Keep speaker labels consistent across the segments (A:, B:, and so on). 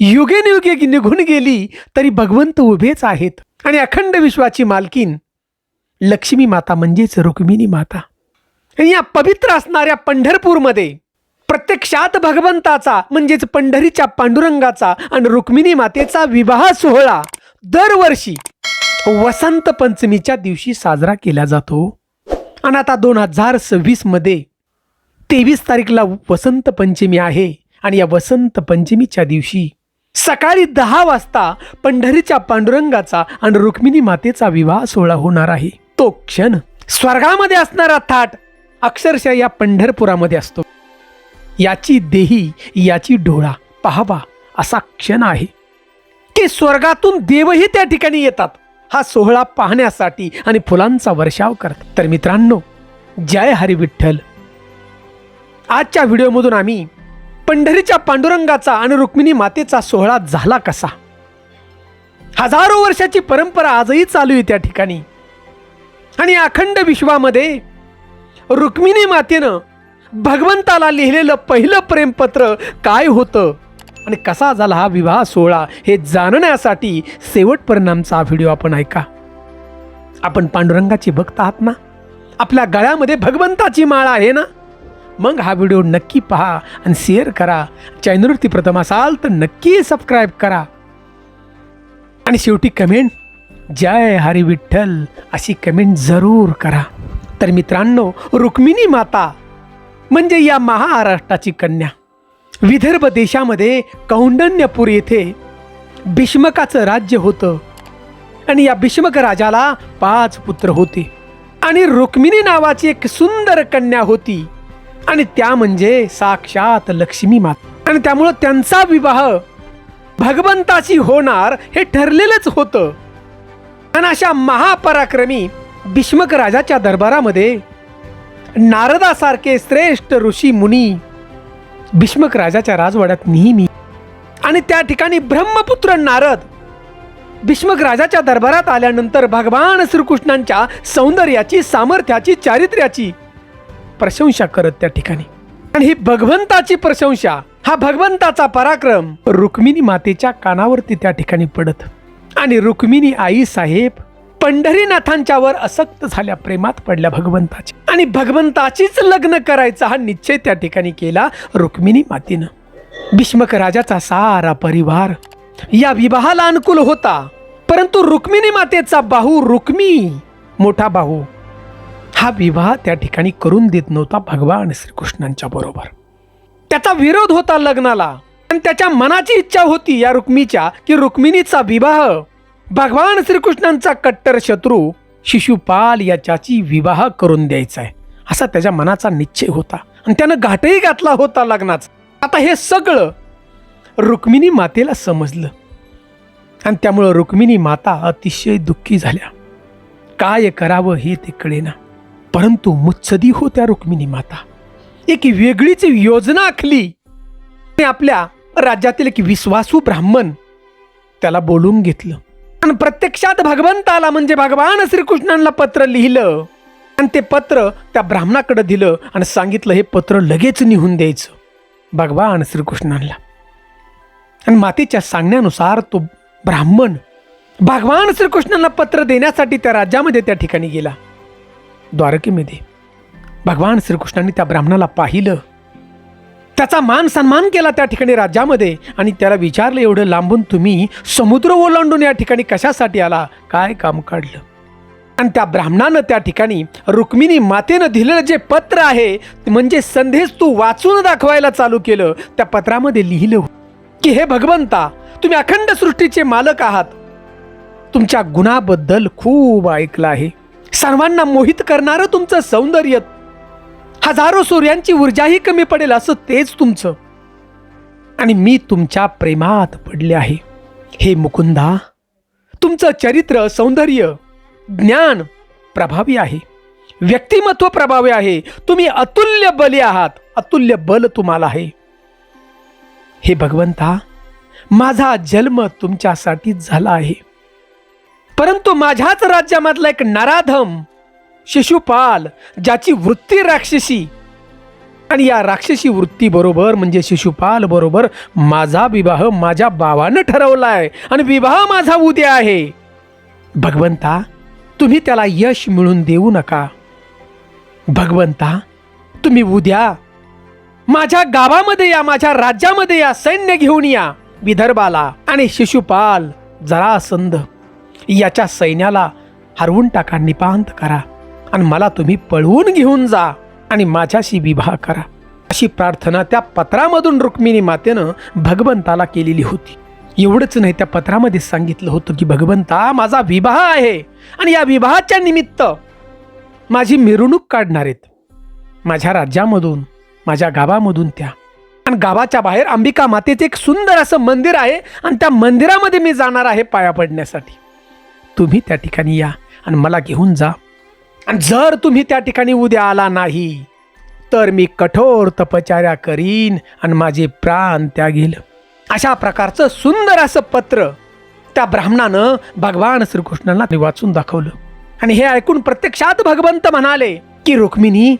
A: युगेनयुगे निघून गेली तरी भगवंत उभेच आहेत. आणि अखंड विश्वाची मालकीन लक्ष्मी माता म्हणजेच रुक्मिणी माता. या पवित्र असणाऱ्या पंढरपूरमध्ये प्रत्यक्षात भगवंताचा म्हणजेच पंढरीच्या पांडुरंगाचा आणि रुक्मिणी मातेचा विवाह सोहळा दरवर्षी वसंत पंचमीच्या दिवशी साजरा केला जातो. आणि आता दोन हजार सव्वीसमध्ये तेवीस तारीखला वसंत पंचमी आहे. आणि या वसंत पंचमीच्या दिवशी सकाळी दहा वाजता पंढरीच्या पांडुरंगाचा आणि रुक्मिणी मातेचा विवाह सोहळा होणार आहे. तो क्षण स्वर्गामध्ये असणारा थाट अक्षरशः या पंढरपुरामध्ये असतो. याची देही याची डोळा पाहावा असा क्षण आहे. की स्वर्गातून देवही त्या ठिकाणी येतात. हा सोहळा पाहण्यासाठी आणि फुलांचा वर्षाव करतात. तर मित्रांनो जय हरी विठ्ठल आजच्या व्हिडिओमधून आम्ही पंढरीच्या पांडुरंगाचा आणि रुक्मिणी मातेचा सोहळा झाला कसा? हजारो वर्षाची परंपरा आजही चालू आहे त्या ठिकाणी. आणि अखंड विश्वामध्ये रुक्मिणी मातेनं भगवंताला लिहिलेलं पहिलं प्रेमपत्र काय होतं? आणि कसा झाला हा विवाह सोहळा हे जाणण्यासाठी शेवटपर्यंत आमचा हा व्हिडिओ आपण ऐका. आपण पांडुरंगाची भक्त आहात ना? आपल्या गळ्यामध्ये भगवंताची माळ आहे ना? मग हा व्हिडिओ नक्की पहा आणि शेअर करा. चॅनलवरती प्रथम असाल तर नक्की सबस्क्राईब करा. आणि शेवटी कमेंट जय हरी विठ्ठल अशी कमेंट जरूर करा. तर मित्रांनो रुक्मिणी माता म्हणजे या महाराष्ट्राची कन्या विदर्भ देशामध्ये कौंडण्यपूर येथे भीष्मकाचं राज्य होतं. आणि या भीष्मक राजाला पाच पुत्र होते. आणि रुक्मिणी नावाची एक सुंदर कन्या होती. आणि त्या म्हणजे साक्षात लक्ष्मी माता. आणि त्यामुळं त्यांचा विवाह भगवंताशी होणार हे ठरलेलंच होतं. आणि अशा महापराक्रमी भीष्मक राजाच्या दरबारामध्ये नारदासारखे श्रेष्ठ ऋषी मुनी भीष्मक राजाच्या राजवाड्यात नेहमी. आणि त्या ठिकाणी ब्रह्मपुत्र नारद भीष्मक राजाच्या दरबारात आल्यानंतर भगवान श्रीकृष्णांच्या सौंदर्याची सामर्थ्याची चारित्र्याची प्रशंसा करत त्या ठिकाणी. आणि ही भगवंताची प्रशंसा हा भगवंताचा पराक्रम रुक्मिणी मातेच्या कानावरती त्या ठिकाणी पडत. आणि रुक्मिणी आई साहेब पंढरीनाथांच्यावर असक्त झाल्या प्रेमात पडल्या भगवंताची. आणि भगवंताचीच लग्न करायचा हा निश्चय त्या ठिकाणी केला रुक्मिणी मातेनं. भीष्मक राजाचा सारा परिवार या विवाहाला अनुकूल होता. परंतु रुक्मिणी मातेचा बाहू रुक्मी मोठा बाहू हा विवाह त्या ठिकाणी करून देत नव्हता भगवान श्रीकृष्णांच्या बरोबर. त्याचा विरोध होता लग्नाला. आणि त्याच्या मनाची इच्छा होती या रुक्मीच्या की रुक्मिणीचा विवाह भगवान श्रीकृष्णांचा कट्टर शत्रू शिशुपाल याच्याची विवाह करून द्यायचा आहे. असा त्याच्या मनाचा निश्चय होता. आणि त्यानं घाटही घातला होता लग्नाचा. आता हे सगळं रुक्मिणी मातेला समजलं. आणि त्यामुळं रुक्मिणी माता अतिशय दुःखी झाल्या. काय करावं हे ते कळेना. परंतु मुत्सदी होत्या रुक्मिणी माता. एक वेगळीच योजना आखली. ते आपल्या राज्यातील एक विश्वासू ब्राह्मण त्याला बोलून घेतलं. आणि प्रत्यक्षात भगवंताला म्हणजे भगवान श्रीकृष्णांना पत्र लिहिलं. आणि ते पत्र त्या ब्राह्मणाकडे दिलं आणि सांगितलं हे पत्र लगेच निघून द्यायचं. भगवान श्रीकृष्णांना आणि मातेच्या सांगण्यानुसार तो ब्राह्मण भगवान श्रीकृष्णांना पत्र देण्यासाठी त्या राज्यामध्ये त्या ठिकाणी गेला. द्वारकेमध्ये. भगवान श्रीकृष्णांनी त्या ब्राह्मणाला पाहिलं. त्याचा मान सन्मान केला त्या ठिकाणी राज्यामध्ये आणि त्याला विचारलं एवढं लांबून तुम्ही समुद्र ओलांडून या ठिकाणी कशासाठी आला? काय काम काढलं? आणि त्या ब्राह्मणानं त्या ठिकाणी रुक्मिणी मातेनं दिलेलं जे पत्र आहे म्हणजे संदेश तू वाचून दाखवायला चालू केलं त्या पत्रामध्ये लिहिलं की हे भगवंता तुम्ही अखंड सृष्टीचे मालक आहात. तुमच्या गुणाबद्दल खूप ऐकलं आहे. सर्वांना मोहित करणारं तुमचं सौंदर्य. हजारो सूर्यांची ऊर्जाही कमी पडेल असं तेच तुमचं. आणि मी तुमच्या प्रेमात पडले आहे. हे मुकुंदा तुमचं चरित्र सौंदर्य ज्ञान प्रभावी आहे. व्यक्तिमत्व प्रभावी आहे. तुम्ही अतुल्य बली आहात. अतुल्य बल तुम्हाला आहे. हे भगवंता माझा जन्म तुमच्यासाठीच झाला आहे. परंतु माझ्याच राज्यामधला एक नराधम शिशुपाल ज्याची वृत्ती राक्षसी. आणि या राक्षसी वृत्तीबरोबर म्हणजे शिशुपाल बरोबर माझा विवाह माझ्या भावानं ठरवलाय. आणि विवाह माझा उद्या आहे. भगवंता तुम्ही त्याला यश मिळून देऊ नका. भगवंता तुम्ही उद्या माझ्या गावामध्ये या माझ्या राज्यामध्ये या सैन्य घेऊन या विदर्भाला. आणि शिशुपाल जरासंध याच्या सैन्याला हरवून टाका निपांत करा आणि मला तुम्ही पळवून घेऊन जा आणि माझ्याशी विवाह करा. अशी प्रार्थना त्या पत्रामधून रुक्मिणी मातेनं भगवंताला केलेली होती. एवढंच नाही त्या पत्रामध्ये सांगितलं होतं की भगवंता माझा विवाह आहे आणि या विवाहाच्या निमित्त माझी मिरवणूक काढणार आहेत. माझ्या राज्यामधून माझ्या गावामधून त्या. आणि गावाच्या बाहेर अंबिका मातेचे एक सुंदर असं मंदिर आहे आणि त्या मंदिरामध्ये मी जाणार आहे पाया पडण्यासाठी. तुम्ही त्या ठिकाणी या आणि मला घेऊन जा. आणि जर तुम्ही त्या ठिकाणी उद्या आला नाही तर मी कठोर तपचार्या करीन आणि माझे प्राण त्यागील. अशा प्रकारचं सुंदर असं पत्र त्या ब्राह्मणानं भगवान श्रीकृष्णाला वाचून दाखवलं. आणि हे ऐकून प्रत्यक्षात भगवंत म्हणाले की रुक्मिणी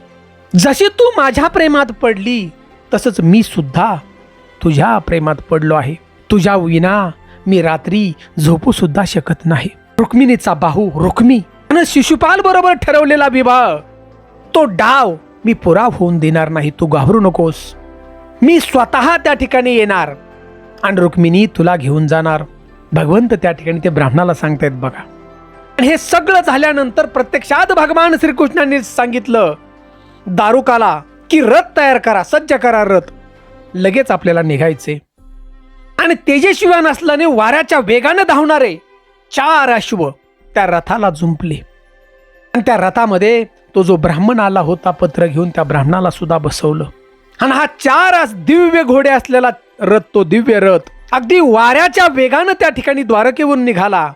A: जशी तू माझ्या प्रेमात पडली तसंच मी सुद्धा तुझ्या प्रेमात पडलो आहे. तुझ्या विना मी रात्री झोपू सुद्धा शकत नाही. रुक्मिणीचा बाहू रुक्मी आणि शिशुपाल बरोबर ठरवलेला विवाह. तो डाव मी पुरा होऊन देणार नाही तू घाबरू नकोस. मी स्वतः त्या ठिकाणी येणार आणि रुक्मिणी तुला घेऊन जाणार. भगवंत त्या ठिकाणी ते ब्राह्मणाला सांगतायत बघा. आणि हे सगळं झाल्यानंतर प्रत्यक्षात भगवान श्रीकृष्णांनी सांगितलं दारुकाला की रथ तयार करा सज्ज करा रथ. लगेच आपल्याला निघायचे. आणि तेजस्विवान नसल्याने वाऱ्याच्या वेगानं धावणारे चार अश्व त्या रथाला जुंपले आणि त्या रथामध्ये तो जो ब्राह्मण आला होता पत्र घेऊन त्या ब्राह्मणाला सुद्धा बसवलं. आणि हा चार दिव्य घोडे असलेला रथ तो दिव्य रथ अगदी वाऱ्याच्या वेगानं त्या ठिकाणी द्वारकेवरून निघाला.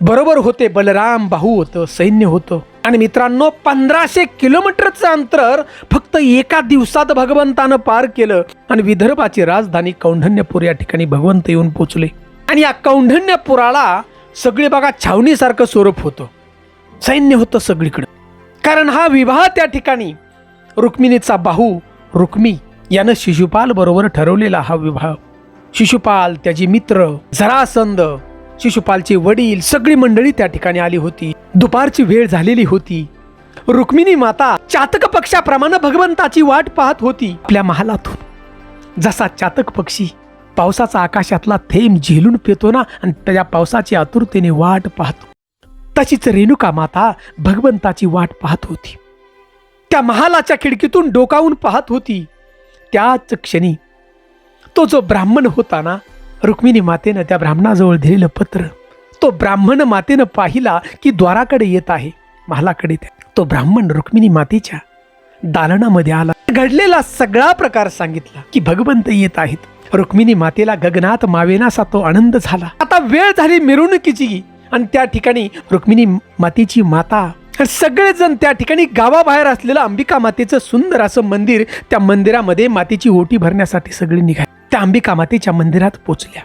A: बरोबर होते बलराम भाऊ होतं सैन्य होतं. आणि मित्रांनो पंधराशे किलोमीटरचं अंतर फक्त एका दिवसात भगवंतानं पार केलं आणि विदर्भाची राजधानी कौंढण्यपूर या ठिकाणी भगवंत येऊन पोचले. आणि या कौंढण्यपुराला सगळी बघा छावणीसारखं स्वरूप होतं. सैन्य होतं सगळीकडं. कारण हा विवाह त्या ठिकाणी रुक्मिणीचा बाहू रुक्मी यानं शिशुपाल बरोबर ठरवलेला हा विवाह. शिशुपाल त्याचे मित्र झरासंद शिशुपालचे वडील सगळी मंडळी त्या ठिकाणी आली होती. दुपारची वेळ झालेली होती. रुक्मिणी माता चातक पक्षाप्रमाणे भगवंताची वाट पाहत होती आपल्या महालातून. जसा चातक पक्षी पावसाचा आकाशातला थेंब झेलून पितो ना आणि त्या पावसाची आतुरतेने वाट पाहतो. तशीच रेणुका माता भगवंताची वाट पाहत होती. त्या महालाच्या खिडकीतून डोकावून पाहत होती. त्याच क्षणी तो जो ब्राह्मण होता ना रुक्मिणी मातेनं त्या ब्राह्मणाजवळ दिलेलं पत्र तो ब्राह्मण मातेनं पाहिला की द्वाराकडे येत आहे महालाकडे त्या- तो ब्राह्मण रुक्मिणी मातेच्या दालनामध्ये आला. घडलेला सगळा प्रकार सांगितला की भगवंत येत आहेत. रुक्मिणी मातेला गगनात मावेनासा तो आनंद झाला. आता वेळ झाली मिरवणुकीची. आणि त्या ठिकाणी रुक्मिणी मातेची माता सगळेजण त्या ठिकाणी गावाबाहेर असलेलं अंबिका मातेचं सुंदर असं मंदिर त्या मंदिरामध्ये मातेची ओटी भरण्यासाठी सगळे निघाले. त्या अंबिका मातेच्या मंदिरात पोचल्या.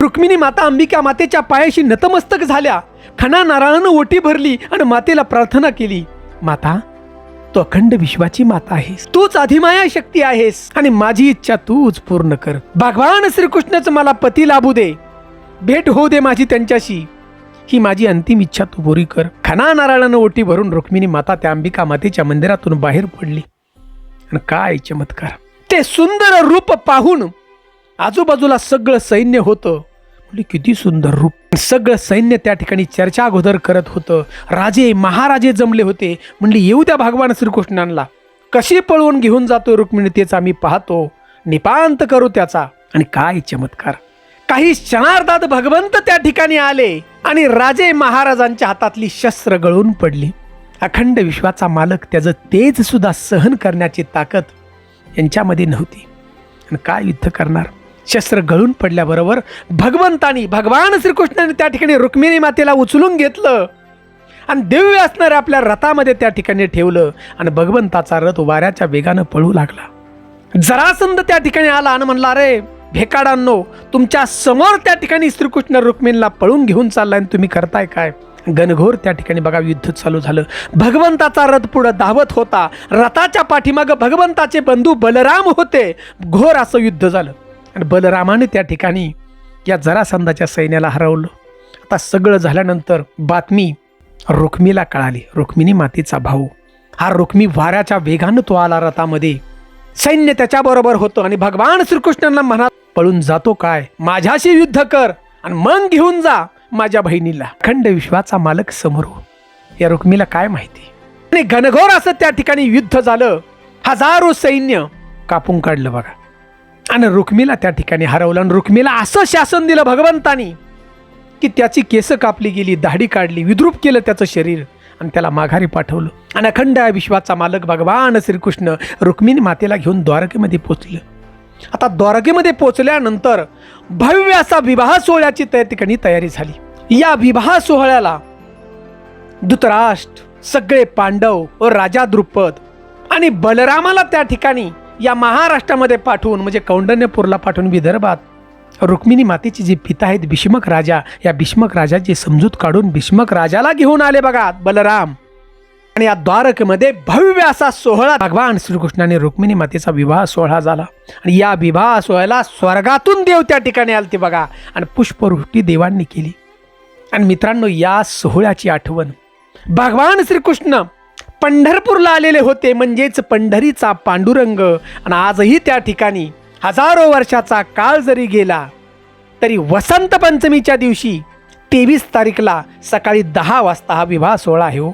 A: रुक्मिणी माता अंबिका मातेच्या पायाशी नतमस्तक झाल्या. खणा नारळानं ओटी भरली आणि मातेला प्रार्थना केली. माता तू अखंड विश्वाची माता आहेस. तूच अधिमाया शक्ती आहेस. आणि माझी इच्छा तूच पूर्ण कर. भगवान श्रीकृष्णच मला पती लाभू दे. भेट होऊ दे माझी त्यांच्याशी. ही माझी अंतिम इच्छा तू पुरी कर. खना नारळानं ओटी भरून रुक्मिणी माता त्या अंबिका मातेच्या मंदिरातून बाहेर पडली. आणि काय चमत्कार. ते सुंदर रूप पाहून आजूबाजूला सगळं सैन्य होतं. आपली किती सुंदर रूप. सगळं सैन्य त्या ठिकाणी चर्चा अगोदर करत होतं. राजे महाराजे जमले होते. म्हणले येऊ त्या भगवान श्रीकृष्णांना कशी पळवून घेऊन जातो रुक्मिणी तेच आम्ही पाहतो. निपांत करू त्याचा. आणि काय चमत्कार. काही क्षणार्धात भगवंत त्या ठिकाणी आले आणि राजे महाराजांच्या हातातली शस्त्र गळून पडली. अखंड विश्वाचा मालक त्याचं तेज सुद्धा सहन करण्याची ताकद यांच्यामध्ये नव्हती. आणि काय युद्ध करणार? शस्त्र गळून पडल्याबरोबर भगवंतानी भगवान श्रीकृष्णाने त्या ठिकाणी रुक्मिणी मातेला उचलून घेतलं. आणि दिव्य असणाऱ्या आपल्या रथामध्ये त्या ठिकाणी ठेवलं आणि भगवंताचा रथ वाऱ्याच्या वेगानं पळू लागला. जरासंध त्या ठिकाणी आला आणि म्हणला अरे भेकाडांनो तुमच्यासमोर त्या ठिकाणी श्रीकृष्ण रुक्मिणीला पळून घेऊन चाललाय आणि तुम्ही करताय काय? गणघोर त्या ठिकाणी बघा युद्ध चालू झालं. भगवंताचा रथ पुढं धावत होता. रथाच्या पाठीमागं भगवंताचे बंधू बलराम होते. घोर असं युद्ध झालं. आणि बलरामाने त्या ठिकाणी या जरासंधाच्या सैन्याला हरवलं. आता सगळं झाल्यानंतर बातमी रुक्मीला कळाली. रुक्मिणी मातेचा भाऊ. हा रुक्मी वाऱ्याच्या वेगानं तो आला रथामध्ये. सैन्य त्याच्याबरोबर होतं आणि भगवान श्रीकृष्णांना म्हणा पळून जातो काय? माझ्याशी युद्ध कर आणि मन घेऊन जा माझ्या बहिणीला. खंड विश्वाचा मालक समोर या रुक्मीला काय माहिती? आणि घनघोर असं त्या ठिकाणी युद्ध झालं. हजारो सैन्य कापून काढलं बघा. आणि रुक्मीला त्या ठिकाणी हरवलं. आणि रुक्मीला असं शासन दिलं भगवंतानी की त्याची केस कापली गेली दाढी काढली विद्रूप केलं त्याचं शरीर आणि त्याला माघारी पाठवलं. आणि अखंड विश्वाचा मालक भगवान श्रीकृष्ण रुक्मिणी मातेला घेऊन द्वारकेमध्ये पोचलं. आता द्वारकेमध्ये पोचल्यानंतर भव्य असा विवाह सोहळ्याची त्या ठिकाणी तयारी झाली. या विवाह सोहळ्याला धृतराष्ट्र सगळे पांडव व राजा द्रुपद आणि बलरामाला त्या ठिकाणी या महाराष्ट्रामध्ये पाठवून म्हणजे कौंडण्यपूरला पाठवून विदर्भात रुक्मिणी मातेचे जे पिता आहेत भीष्मक राजा या भीष्मक राजाची समजूत काढून भीष्मक राजाला घेऊन आले बघा बलराम. आणि या द्वारकेमध्ये भव्य असा सोहळा भगवान श्रीकृष्णाने रुक्मिणी मातेचा विवाह सोहळा झाला. आणि या विवाह सोहळ्याला स्वर्गातून देव त्या ठिकाणी आलते बघा आणि पुष्पवृष्टी देवांनी केली. आणि मित्रांनो या सोहळ्याची आठवण भगवान श्रीकृष्ण पंढरपूरला आलेले होते म्हणजेच पंढरीचा पांडुरंग. आणि आजही त्या ठिकाणी हजारो वर्षाचा काळ जरी गेला तरी वसंत पंचमीच्या दिवशी तेवीस तारीखला सकाळी दहा वाजता हा विवाह सोहळा आहे हो.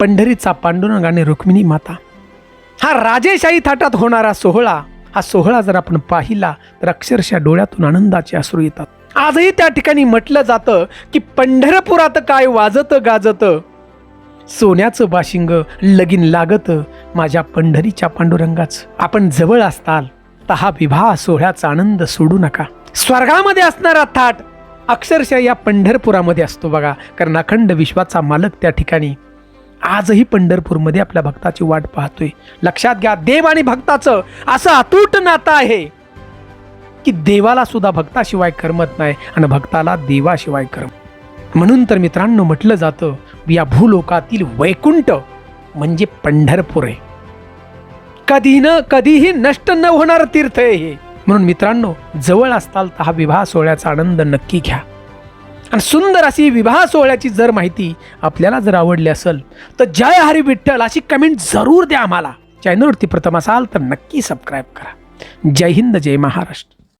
A: पंढरीचा पांडुरंग आणि रुक्मिणी माता. हा राजेशाही थाटात होणारा सोहळा हा सोहळा जर आपण पाहिला तर अक्षरशः डोळ्यातून आनंदाचे अश्रू येतात. आजही त्या ठिकाणी म्हटलं जातं की पंढरपुरात काय वाजतं गाजतं सोन्याचं बाशिंग लगीन लागत माझ्या पंढरीच्या पांडुरंगाचं. आपण जवळ असताल तर हा विवाह सोहळ्याचा आनंद सोडू नका. स्वर्गामध्ये असणारा थाट अक्षरशः या पंढरपुरामध्ये असतो बघा. कारण अखंड विश्वाचा मालक त्या ठिकाणी. आजही पंढरपूरमध्ये आपल्या भक्ताची वाट पाहतोय. लक्षात घ्या देव आणि भक्ताचं असं अतूट नातं आहे की देवाला सुद्धा भक्ताशिवाय करमत नाही आणि भक्ताला देवाशिवाय करमत म्हणून तर मित्रांनो म्हटलं जातं या भूलोकातील वैकुंठ म्हणजे पंढरपूर. आहे कधी न कधीही नष्ट न होणार तीर्थ आहे हे. म्हणून मित्रांनो जवळ असताल तर हा विवाह सोहळ्याचा आनंद नक्की घ्या. आणि सुंदर अशी विवाह सोहळ्याची जर माहिती आपल्याला जर आवडली असेल तर जय हरी विठ्ठल अशी कमेंट जरूर द्या आम्हाला. चॅनलवरती प्रथम असाल तर नक्की सबस्क्राईब करा. जय हिंद जय महाराष्ट्र.